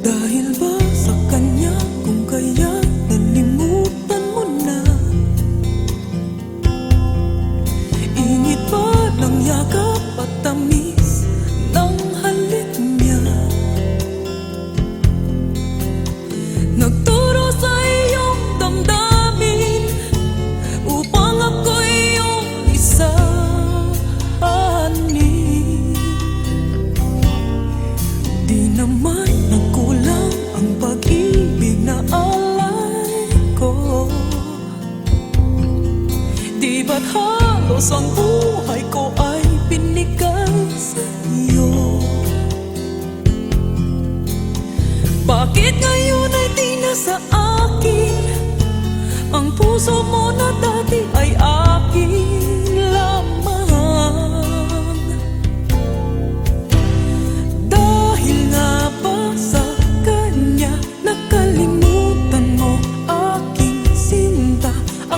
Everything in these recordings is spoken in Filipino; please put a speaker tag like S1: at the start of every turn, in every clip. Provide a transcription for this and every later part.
S1: Dahil ba sa halos ang buhay ko ay binigay sa iyo Bakit ngayon ay di na sa akin? Ang puso mo na dati ay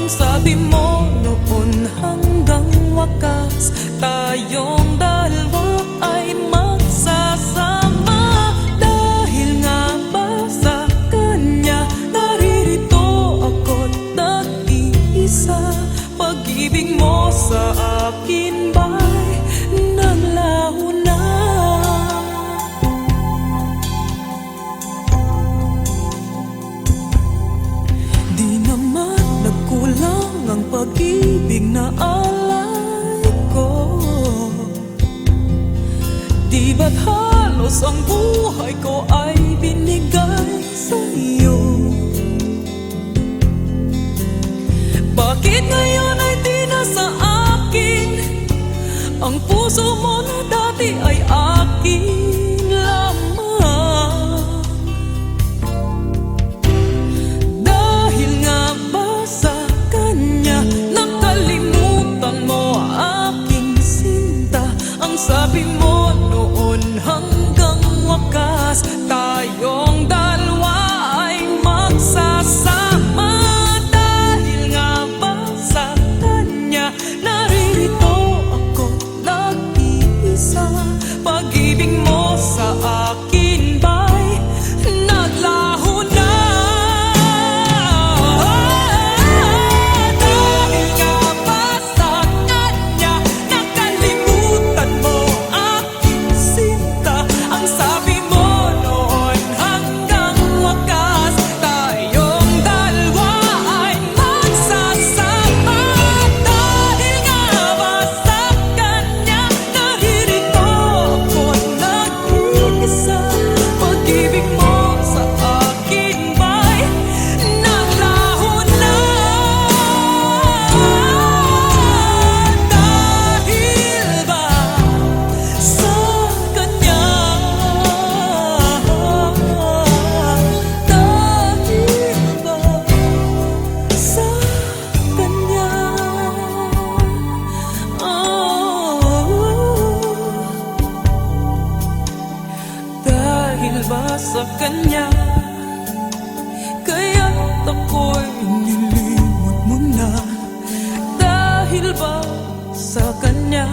S1: Ang sabi mo noon hanggang wakas Tayong dalawa ay magsasama. Dahil nga ba sa kanya Naririto ako't nag-iisa? Pag-ibig mo sa akin ba'y halos ang buhay ko ay binigay sa iyo Bakit ngayon ay di na sa akin? Ang puso mo na dati ay akin lamang. Dahil nga ba sa Nakalimutan mo aking sinta? Ang sabi mo noon hanggang wakas Tayong dalawa Sa kanya. Kaya't ako'y nilimot mo na. Dahil ba sa kanya